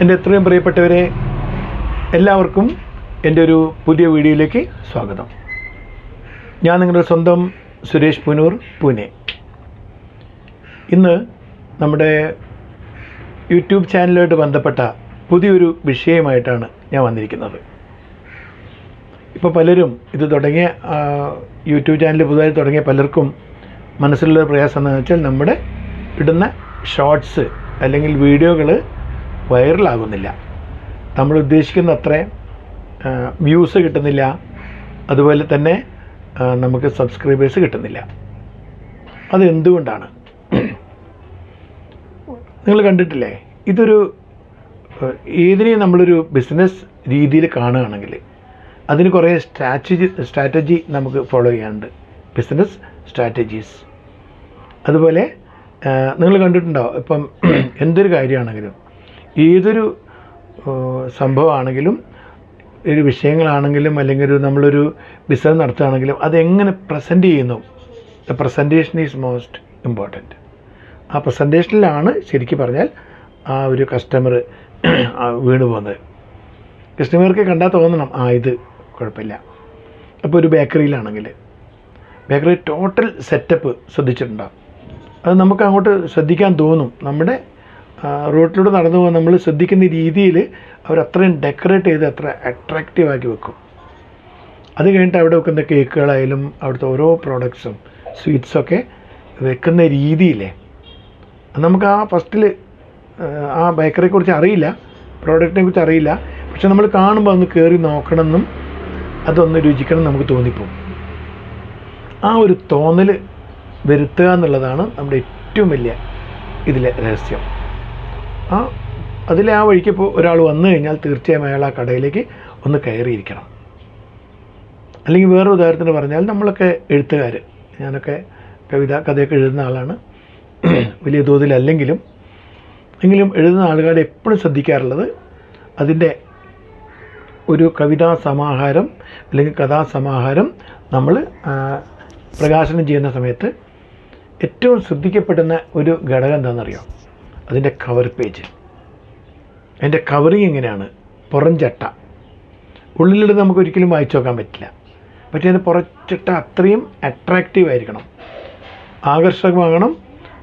എന്റെ എത്രയും പ്രിയപ്പെട്ടവരെ എല്ലാവർക്കും എന്റെ ഒരു പുതിയ വീഡിയോയിലേക്ക് സ്വാഗതം. ഞാൻ നിങ്ങളുടെ സ്വന്തം സുരേഷ് പുനൂർ പൂനെ. ഇന്ന് നമ്മുടെ യൂട്യൂബ് ചാനലുമായിട്ട് ബന്ധപ്പെട്ട പുതിയൊരു വിഷയമായിട്ടാണ് ഞാൻ വന്നിരിക്കുന്നത്. ഇപ്പോൾ പലരും ഇത് തുടങ്ങിയ യൂട്യൂബ് ചാനൽ പുതുതായി തുടങ്ങിയ പലർക്കും മനസ്സിലുള്ള പ്രയാസം എന്താണെന്ന് വെച്ചാൽ നമ്മുടെ ഇടുന്ന ഷോർട്സ് അല്ലെങ്കിൽ വീഡിയോകൾ വൈറലാകുന്നില്ല. നമ്മൾ ഉദ്ദേശിക്കുന്ന അത്ര വ്യൂസ് കിട്ടുന്നില്ല. അതുപോലെ തന്നെ നമുക്ക് സബ്സ്ക്രൈബേഴ്സ് കിട്ടുന്നില്ല. അതെന്തുകൊണ്ടാണ്? നിങ്ങൾ കണ്ടിട്ടില്ലേ? ഇതൊരു ഏതിനെയും നമ്മളൊരു ബിസിനസ് രീതിയിൽ കാണുകയാണെങ്കിൽ അതിന് കുറേ സ്ട്രാറ്റജി സ്ട്രാറ്റജി നമുക്ക് ഫോളോ ചെയ്യാനുണ്ട്. ബിസിനസ് സ്ട്രാറ്റജീസ് അതുപോലെ നിങ്ങൾ കണ്ടിട്ടുണ്ടോ? ഇപ്പം എന്തൊരു കാര്യമാണെങ്കിലും ഏതൊരു സംഭവമാണെങ്കിലും ഒരു വിഷയങ്ങളാണെങ്കിലും അല്ലെങ്കിൽ ഒരു നമ്മളൊരു ബിസിനസ് നടത്തുകയാണെങ്കിലും അതെങ്ങനെ പ്രസന്റ് ചെയ്യുന്നു? The presentation is most important ആ പ്രസന്റേഷനിലാണ് ശരിക്കും പറഞ്ഞാൽ ആ ഒരു കസ്റ്റമർ വീണു പോകുന്നത്. കസ്റ്റമർക്ക് കണ്ടാൽ തോന്നണം ആ ഇത് കുഴപ്പമില്ല. അപ്പോൾ ഒരു ബേക്കറിയിലാണെങ്കിൽ ബേക്കറി ടോട്ടൽ സെറ്റപ്പ് ശ്രദ്ധിച്ചിട്ടുണ്ടാകും അത് നമുക്ക് അങ്ങോട്ട് ശ്രദ്ധിക്കാൻ തോന്നും. നമ്മുടെ റോട്ടിലൂടെ നടന്നു പോകാൻ നമ്മൾ ശ്രദ്ധിക്കുന്ന രീതിയിൽ അവർ അത്രയും ഡെക്കറേറ്റ് ചെയ്ത് അത്ര അട്രാക്റ്റീവ് ആക്കി വെക്കും. അത് കഴിഞ്ഞിട്ട് അവിടെ വെക്കുന്ന കേക്കുകളായാലും അവിടുത്തെ ഓരോ പ്രോഡക്ട്സും സ്വീറ്റ്സൊക്കെ വെക്കുന്ന രീതിയിലേ. നമുക്ക് ആ ഫസ്റ്റിൽ ആ ബേക്കറിയെ കുറിച്ച് അറിയില്ല പ്രോഡക്റ്റിനെ കുറിച്ച് അറിയില്ല. പക്ഷെ നമ്മൾ കാണുമ്പോൾ ഒന്ന് കയറി നോക്കണമെന്നും അതൊന്ന് രുചിക്കണം നമുക്ക് തോന്നിപ്പോവും ആ ഒരു തോന്നൽ വരുത്തുക എന്നുള്ളതാണ് നമ്മുടെ ഏറ്റവും വലിയ ഇതിലെ രഹസ്യം. ആ അതിലെ ആ വഴിക്ക് ഇപ്പോൾ ഒരാൾ വന്നു കഴിഞ്ഞാൽ തീർച്ചയായും അയാൾ ആ കടയിലേക്ക് ഒന്ന് കയറിയിരിക്കണം. അല്ലെങ്കിൽ വേറൊരു ഉദാഹരണത്തിന് പറഞ്ഞാൽ നമ്മളൊക്കെ എഴുത്തുകാർ ഞാനൊക്കെ കവിത കഥയൊക്കെ എഴുതുന്ന ആളാണ്. വലിയ തോതിലല്ലെങ്കിലും എങ്കിലും എഴുതുന്ന ആളുകളെ എപ്പോഴും ശ്രദ്ധിക്കാറുള്ളത് അതിന്റെ ഒരു കവിതാ സമാഹാരം അല്ലെങ്കിൽ കഥാസമാഹാരം നമ്മൾ പ്രകാശനം ചെയ്യുന്ന സമയത്ത് ഏറ്റവും ശ്രദ്ധിക്കപ്പെടുന്ന ഒരു ഘടകം എന്താണെന്നറിയോ? അതിന്റെ കവർ പേജ് അതിന്റെ കവറിങ് എങ്ങനെയാണ്? പുറം ചട്ട. നമുക്ക് ഒരിക്കലും വായിച്ചു നോക്കാൻ പറ്റില്ല. പക്ഷേ അതിന്റെ പുറച്ചിട്ട അത്രയും അട്രാക്റ്റീവ് ആയിരിക്കണം. ആകർഷകമാകണം.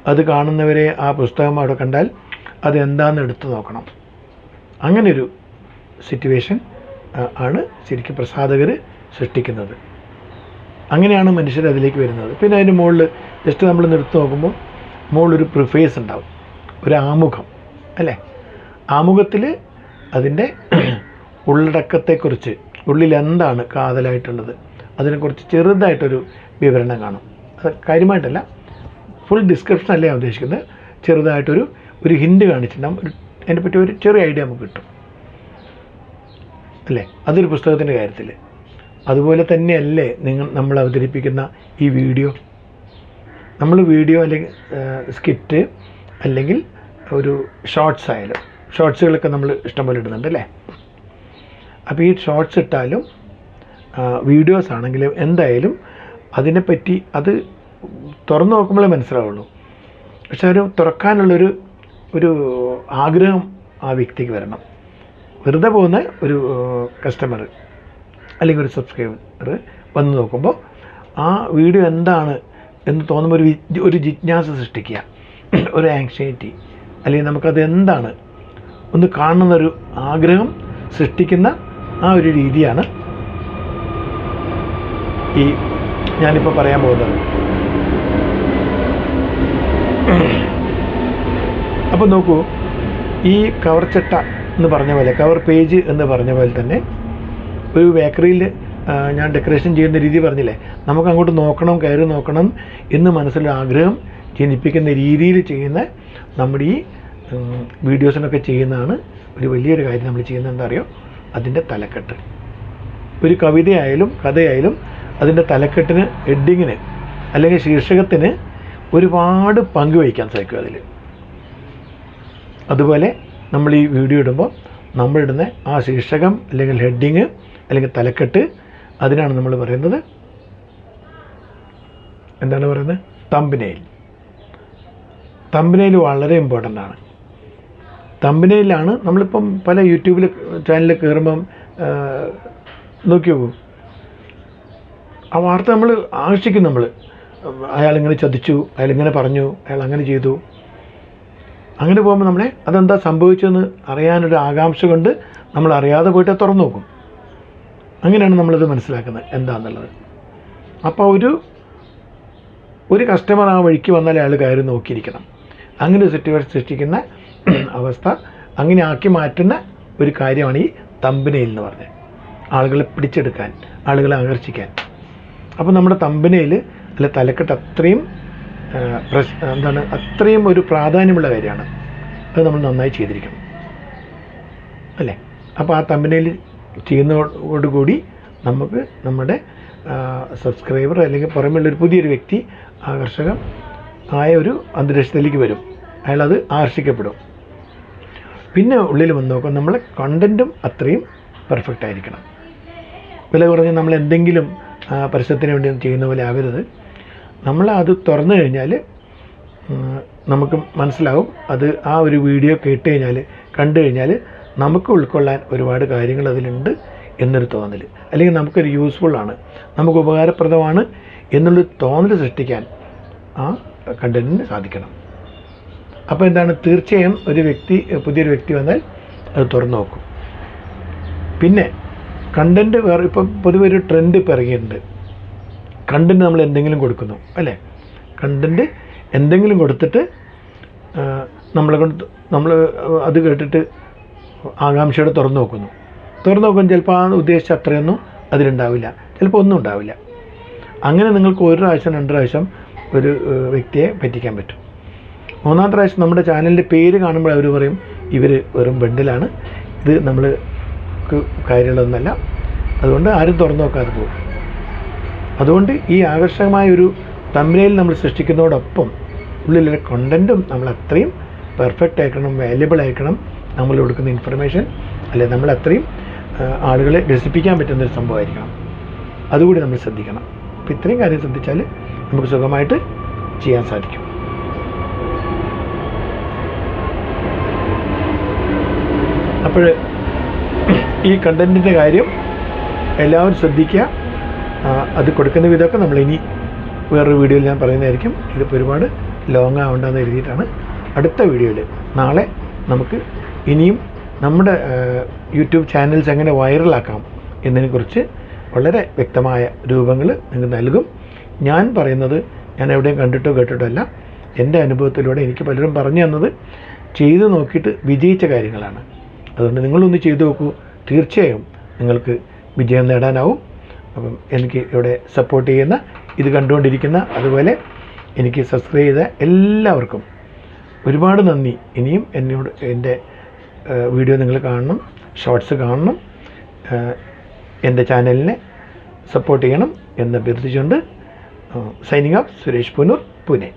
അത് കാണുന്നവരെ ആ പുസ്തകം അവിടെ കണ്ടാൽ അത് എന്താണെന്ന് എടുത്തു നോക്കണം. അങ്ങനെയൊരു സിറ്റുവേഷൻ ആണ് ശരിക്കും പ്രസാധകർ സൃഷ്ടിക്കുന്നത്. അങ്ങനെയാണ് മനുഷ്യർ അതിലേക്ക് വരുന്നത്. പിന്നെ അതിന്റെ മുകളിൽ ജസ്റ്റ് നമ്മൾ നിർത്തി നോക്കുമ്പോൾ മുകളിലൊരു പ്രിഫേസ് ഉണ്ടാവും. ഒരു ആമുഖം അല്ലേ? ആമുഖത്തിൽ അതിന്റെ ഉള്ളടക്കത്തെക്കുറിച്ച് ഉള്ളിൽ എന്താണ് കാതലായിട്ടുള്ളത് അതിനെക്കുറിച്ച് ചെറുതായിട്ടൊരു വിവരണം കാണും. അത് കാര്യമായിട്ടല്ല ഫുൾ ഡിസ്ക്രിപ്ഷൻ അല്ല ഞാൻ ഉദ്ദേശിക്കുന്നത്? ചെറുതായിട്ടൊരു ഒരു ഹിൻഡ് കാണിച്ചിട്ടുണ്ടാകും ഒരു അതിനെപ്പറ്റി ഒരു ചെറിയ ഐഡിയ നമുക്ക് കിട്ടും. അല്ലേ? അതൊരു പുസ്തകത്തിന്റെ കാര്യത്തിൽ അതുപോലെ തന്നെയല്ലേ നിങ്ങൾ നമ്മൾ അവതരിപ്പിക്കുന്ന ഈ വീഡിയോ നമ്മൾ വീഡിയോ അല്ലെങ്കിൽ സ്കിറ്റ് അല്ലെങ്കിൽ ഒരു ഷോർട്സ് ആയാലും. ഷോർട്സുകളൊക്കെ നമ്മൾ ഇഷ്ടംപോലെ ഇടുന്നുണ്ട് അല്ലേ? അപ്പോൾ ഈ ഷോർട്സ് ഇട്ടാലും വീഡിയോസ് ആണെങ്കിലും എന്തായാലും അതിനെപ്പറ്റി അത് തുറന്നു നോക്കുമ്പോഴേ മനസ്സിലാവുള്ളൂ. പക്ഷെ ഒരു തുറക്കാനുള്ളൊരു ഒരു ആഗ്രഹം ആ വ്യക്തിക്ക് വരണം. വെറുതെ പോകുന്ന ഒരു കസ്റ്റമർ അല്ലെങ്കിൽ ഒരു സബ്സ്ക്രൈബർ വന്ന് നോക്കുമ്പോൾ ആ വീഡിയോ എന്താണ് എന്ന് തോന്നുമ്പോൾ ഒരു ഒരു ജിജ്ഞാസ സൃഷ്ടിക്കുക. ഒരു ആങ്സൈറ്റി അല്ലെങ്കിൽ നമുക്കത് എന്താണ് ഒന്ന് കാണുന്നൊരു ആഗ്രഹം സൃഷ്ടിക്കുന്ന ആ ഒരു രീതിയാണ് ഈ ഞാനിപ്പോൾ പറയാൻ പോകുന്നത്. അപ്പോൾ നോക്കൂ ഈ കവർ ചട്ട എന്ന് പറഞ്ഞ പോലെ കവർ പേജ് എന്ന് പറഞ്ഞ പോലെ തന്നെ ഒരു ബേക്കറിയിൽ ഞാൻ ഡെക്കറേഷൻ ചെയ്യുന്ന രീതി പറഞ്ഞില്ലേ? നമുക്ക് അങ്ങോട്ട് നോക്കണം കയറി നോക്കണം എന്ന് മനസ്സിലാഗ്രഹം ജനിപ്പിക്കുന്ന രീതിയിൽ ചെയ്യുന്ന നമ്മുടെ ഈ വീഡിയോസിനൊക്കെ ചെയ്യുന്നതാണ് ഒരു വലിയൊരു കാര്യം നമ്മൾ ചെയ്യുന്നത്. എന്താ അറിയോ? അതിന്റെ തലക്കെട്ട്. ഒരു കവിതയായാലും കഥയായാലും അതിന്റെ തലക്കെട്ടിന് ഹെഡിങ്ങിന് അല്ലെങ്കിൽ ശീർഷകത്തിന് ഒരുപാട് പങ്ക് വഹിക്കാൻ സാധിക്കും അതിൽ. അതുപോലെ നമ്മൾ ഈ വീഡിയോ ഇടുമ്പോൾ നമ്മളിടുന്ന ആ ശീർഷകം അല്ലെങ്കിൽ ഹെഡിങ് അല്ലെങ്കിൽ തലക്കെട്ട് അതിനാണ് നമ്മൾ പറയുന്നത് എന്താണ് പറയുന്നത്? തമ്പനയിൽ തമ്പനയിൽ വളരെ ഇമ്പോർട്ടന്റ് ആണ്. തമ്പനയിലാണ് നമ്മളിപ്പം പല യൂട്യൂബിൽ ചാനലിൽ കയറുമ്പം നോക്കി പോകും ആ വാർത്ത നമ്മൾ ആകർഷിക്കും നമ്മൾ. അയാളിങ്ങനെ ചതിച്ചു അയാളിങ്ങനെ പറഞ്ഞു അയാൾ അങ്ങനെ ചെയ്തു. അങ്ങനെ പോകുമ്പോൾ നമ്മളെ അതെന്താ സംഭവിച്ചതെന്ന് അറിയാനൊരു ആകാംക്ഷ കൊണ്ട് നമ്മൾ അറിയാതെ പോയിട്ട് തുറന്നു നോക്കും. അങ്ങനെയാണ് നമ്മളത് മനസ്സിലാക്കുന്നത് എന്താണെന്നുള്ളത് അപ്പോൾ ഒരു ഒരു കസ്റ്റമർ ആ വഴിക്ക് വന്നാൽ അയാൾ കയറി നോക്കിയിരിക്കണം. അങ്ങനെ സിറ്റുവേഷൻ സൃഷ്ടിക്കുന്ന അവസ്ഥ അങ്ങനെ ആക്കി മാറ്റുന്ന ഒരു കാര്യമാണ് ഈ തമ്പനയിൽ എന്ന് പറഞ്ഞത്. ആളുകളെ പിടിച്ചെടുക്കാൻ ആളുകളെ ആകർഷിക്കാൻ. അപ്പോൾ നമ്മുടെ തമ്പനയിൽ അല്ലെ തലക്കെട്ട് അത്രയും പ്രശ് എന്താണ് അത്രയും ഒരു പ്രാധാന്യമുള്ള കാര്യമാണ്. അത് നമ്മൾ നന്നായി ചെയ്തിരിക്കണം. അല്ലേ? അപ്പോൾ ആ തമ്പനയിൽ ചെയ്യുന്നതോടുകൂടി നമുക്ക് നമ്മുടെ സബ്സ്ക്രൈബർ അല്ലെങ്കിൽ പുറമെയുള്ളൊരു പുതിയൊരു വ്യക്തി ആകർഷകൻ ആയ ഒരു അന്തരീക്ഷത്തിലേക്ക് വരും. അയാളത് ആകർഷിക്കപ്പെടും. പിന്നെ ഉള്ളിൽ വന്ന് നോക്കും നമ്മളെ കണ്ടന്റും അത്രയും പെർഫെക്റ്റ് ആയിരിക്കണം. വില കുറഞ്ഞ് നമ്മൾ എന്തെങ്കിലും പരസ്യത്തിന് വേണ്ടി ചെയ്യുന്ന പോലെ ആവരുത് നമ്മൾ അത് തുറന്നു കഴിഞ്ഞാൽ നമുക്ക് മനസ്സിലാവും. അത് ആ ഒരു വീഡിയോ കേട്ട് കഴിഞ്ഞാൽ കണ്ടു കഴിഞ്ഞാൽ നമുക്ക് ഉൾക്കൊള്ളാൻ ഒരുപാട് കാര്യങ്ങൾ അതിലുണ്ട് എന്നൊരു തോന്നൽ. അല്ലെങ്കിൽ നമുക്കൊരു യൂസ്ഫുൾ ആണ്. നമുക്ക് ഉപകാരപ്രദമാണ് എന്നുള്ളൊരു തോന്നൽ സൃഷ്ടിക്കാൻ ആ കണ്ടന്റിന് സാധിക്കണം. അപ്പോൾ എന്താണ്? തീർച്ചയായും ഒരു വ്യക്തി പുതിയൊരു വ്യക്തി വന്നാൽ അത് തുറന്നു നോക്കും. പിന്നെ കണ്ടന്റ് വേറെ ഇപ്പം പൊതുവെ ഒരു ട്രെൻഡ് ഇപ്പോൾ ഇറങ്ങിയിട്ടുണ്ട്. കണ്ടന്റ് നമ്മൾ എന്തെങ്കിലും കൊടുക്കുന്നു അല്ലേ? കണ്ടന്റ് എന്തെങ്കിലും കൊടുത്തിട്ട് നമ്മളെ കൊണ്ട് നമ്മൾ അത് കേട്ടിട്ട് ആകാംക്ഷയോടെ തുറന്നു നോക്കുന്നു. തുറന്നു നോക്കുമ്പോൾ ചിലപ്പോൾ ആ ഉദ്ദേശിച്ച അത്രയൊന്നും അതിലുണ്ടാവില്ല. ചിലപ്പോൾ ഒന്നും ഉണ്ടാവില്ല. അങ്ങനെ നിങ്ങൾക്ക് ഒരു പ്രാവശ്യം രണ്ട് പ്രാവശ്യം ഒരു വ്യക്തിയെ പറ്റിക്കാൻ പറ്റും. മൂന്നാം പ്രാവശ്യം നമ്മുടെ ചാനലിന്റെ പേര് കാണുമ്പോൾ അവർ പറയും ഇവർ വെറും ബണ്ടിലാണ് ഇത് നമ്മൾ കാര്യങ്ങളൊന്നുമല്ല അതുകൊണ്ട് ആരും തുറന്നു നോക്കാതെ പോകും. അതുകൊണ്ട് ഈ ആകർഷകമായ ഒരു തമ്മിലയിൽ നമ്മൾ സൃഷ്ടിക്കുന്നതോടൊപ്പം ഉള്ളിലെ കണ്ടന്റും നമ്മൾ അത്രയും പെർഫെക്റ്റ് ആയിരിക്കണം വാല്യബിൾ ആയിരിക്കണം നമ്മൾ കൊടുക്കുന്ന ഇൻഫർമേഷൻ അല്ലെ നമ്മൾ അത്രയും ആളുകളെ രസിപ്പിക്കാൻ പറ്റുന്ന ഒരു സംഭവമായിരിക്കണം. അതുകൂടി നമ്മൾ ശ്രദ്ധിക്കണം. അപ്പോൾ ഇത്രയും കാര്യം ശ്രദ്ധിച്ചാൽ നമുക്ക് സുഖമായിട്ട് ചെയ്യാൻ സാധിക്കും. അപ്പോൾ ഈ കണ്ടന്റിന്റെ കാര്യം എല്ലാവരും ശ്രദ്ധിക്കുക. അത് കൊടുക്കുന്ന വിധമൊക്കെ ഇനി വേറൊരു വീഡിയോയിൽ ഞാൻ പറയുന്നതായിരിക്കും. ഇതിപ്പോൾ ഒരുപാട് ലോങ് ആവണ്ടെന്ന് എഴുതിയിട്ടാണ് അടുത്ത വീഡിയോയിൽ നാളെ നമുക്ക് ഇനിയും നമ്മുടെ യൂട്യൂബ് ചാനൽസ് എങ്ങനെ വൈറലാക്കാം എന്നതിനെക്കുറിച്ച് വളരെ വ്യക്തമായ രൂപങ്ങൾ നിങ്ങൾ നൽകും. ഞാൻ പറയുന്നത് ഞാൻ എവിടെയും കണ്ടിട്ടോ കേട്ടിട്ടോ അല്ല. എന്റെ അനുഭവത്തിലൂടെ എനിക്ക് പലരും പറഞ്ഞു തന്നത് ചെയ്തു നോക്കിയിട്ട് വിജയിച്ച കാര്യങ്ങളാണ്. അതുകൊണ്ട് നിങ്ങളൊന്ന് ചെയ്തു നോക്കൂ. തീർച്ചയായും നിങ്ങൾക്ക് വിജയം നേടാനാവും. അപ്പം എനിക്ക് ഇവിടെ സപ്പോർട്ട് ചെയ്യുന്ന ഇത് കണ്ടുകൊണ്ടിരിക്കുന്ന അതുപോലെ എനിക്ക് സബ്സ്ക്രൈബ് ചെയ്ത എല്ലാവർക്കും ഒരുപാട് നന്ദി. ഇനിയും എന്നോട് എന്റെ വീഡിയോ നിങ്ങൾ കാണണം ഷോർട്സ് കാണണം എന്റെ ചാനലിനെ സപ്പോർട്ട് ചെയ്യണം എന്ന് അഭ്യർത്ഥിച്ചുകൊണ്ട് സൈനിങ് ഓഫ് സുരേഷ് പുനൂർ പൂനെ.